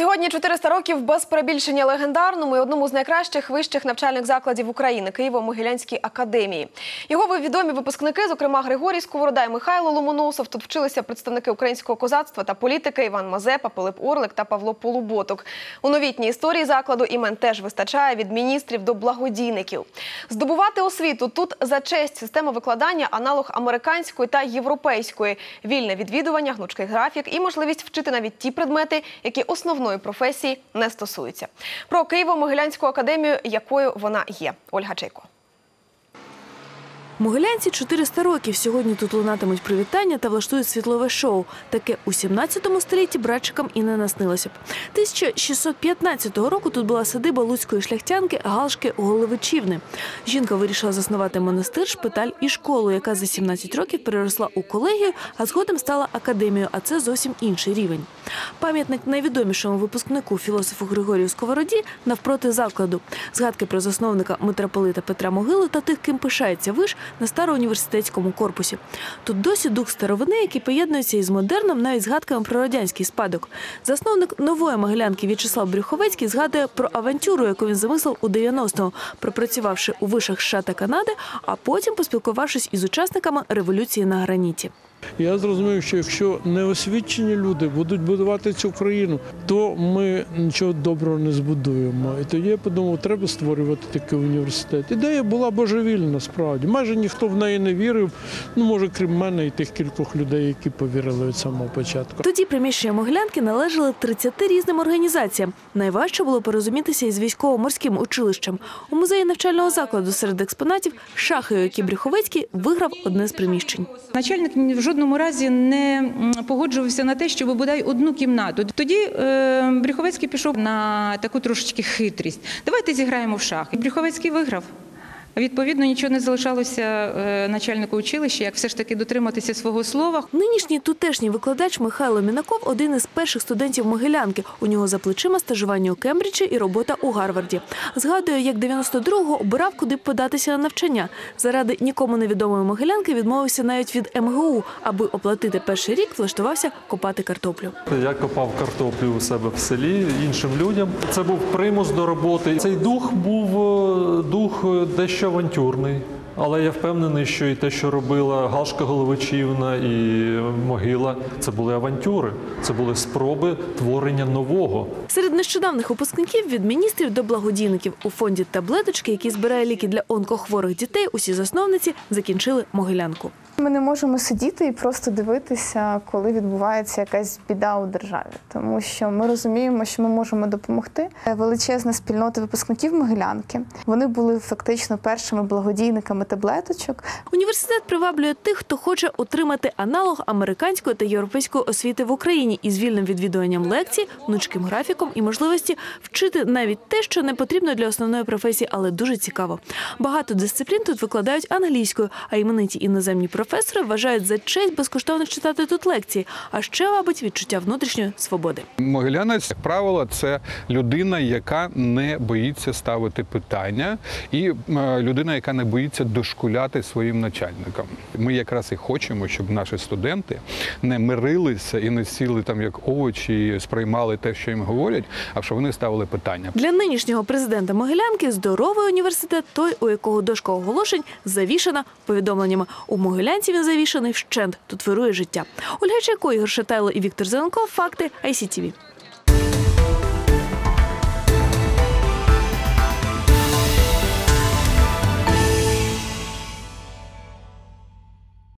Сьогодні 400 років без перебільшення легендарному і одному з найкращих вищих навчальних закладів України Києво-Могилянській академії. Його відомі випускники, зокрема Григорій Сковорода і Михайло Ломоносов. Тут вчилися представники українського козацтва та політики Іван Мазепа, Пилип Орлик та Павло Полуботок. У новітній історії закладу імен теж вистачає від міністрів до благодійників. Здобувати освіту тут за честь система викладання, аналог американської та європейської, вільне відвідування, гнучкий графік і можливість вчити навіть ті предмети, які основної професії не стосується. Про Києво-Могилянську академію, якою вона є. Ольга Чайко. Могилянці 400 років. Сьогодні тут лунатимуть привітання та влаштують світлове шоу. Таке у 17 столітті братчикам і не наснилося б. 1615 року тут була садиба луцької шляхтянки Галшки Головичівни. Жінка вирішила заснувати монастир, шпиталь і школу, яка за 17 років переросла у колегію, а згодом стала академією, а це зовсім інший рівень. Пам'ятник найвідомішому випускнику філософу Григорію Сковороді навпроти закладу. Згадки про засновника митрополита Петра Могилу та тих, ким пишається виш, на староуніверситетському корпусі. Тут досі дух старовини, який поєднується із модерном, навіть згадками про радянський спадок. Засновник нової могилянки В'ячеслав Брюховецький згадує про авантюру, яку він замислив у 90-му, пропрацювавши у вишах США та Канади, а потім поспілкувавшись із учасниками революції на граніті. Я зрозумів, що якщо неосвічені люди будуть будувати цю країну, то ми нічого доброго не збудуємо. І тоді я подумав, треба створювати такий університет. Ідея була божевільна, справді. Майже ніхто в неї не вірив. Ну, може, крім мене і тих кількох людей, які повірили від самого початку. Тоді приміщення Могилянки належали 30 різним організаціям. Найважче було порозумітися із військово-морським училищем. У музеї навчального закладу серед експонатів шахи, які Брюховецький виграв одне з приміщень. Начальник ні в жодному разі не погоджувався на те, щоб бодай одну кімнату. Тоді Бріховецький Брюховецький пішов на таку трошечки хитрість. Давайте зіграємо в шах. І Брюховецький виграв. Відповідно, нічого не залишалося е, начальнику училища, як все ж таки дотриматися свого слова. Нинішній тутешній викладач Михайло Мінаков – один із перших студентів Могилянки. У нього за плечима стажування у Кембриджі і робота у Гарварді. Згадує, як 92-го обирав, куди б податися на навчання. Заради нікому невідомої Могилянки відмовився навіть від МГУ. Аби оплатити перший рік, влаштувався копати картоплю. Я копав картоплю у себе в селі іншим людям. Це був примус до роботи. Цей дух був дещо авантюрний. Але я впевнений, що і те, що робила Галшка Головичівна і могила, це були авантюри, це були спроби творення нового. Серед нещодавних випускників від міністрів до благодійників у фонді таблеточки, який збирає ліки для онкохворих дітей, усі засновниці закінчили Могилянку. Ми не можемо сидіти і просто дивитися, коли відбувається якась біда у державі, тому що ми розуміємо, що ми можемо допомогти. Величезна спільнота випускників Могилянки. Вони були фактично першими благодійниками таблеточок. Університет приваблює тих, хто хоче отримати аналог американської та європейської освіти в Україні із вільним відвідуванням лекцій, гнучким графіком і можливості вчити навіть те, що не потрібно для основної професії, але дуже цікаво. Багато дисциплін тут викладають англійською, а імениті іноземні професори вважають за честь безкоштовно читати тут лекції, а ще, мабуть, відчуття внутрішньої свободи. Могилянець, як правило, це людина, яка не боїться ставити питання, і е, людина, яка не боїться дошкуляти своїм начальникам. Ми якраз і хочемо, щоб наші студенти не мирилися і не сіли там як овочі, сприймали те, що їм говорять, а щоб вони ставили питання. Для нинішнього президента Могилянки здоровий університет, той, у якого дошка оголошень завішана повідомленнями. У Могилянці він завішаний вщент. Тут вирує життя. Ольга Чайко, Ігор Шатайло і Віктор Зеленков. Факти ICTV.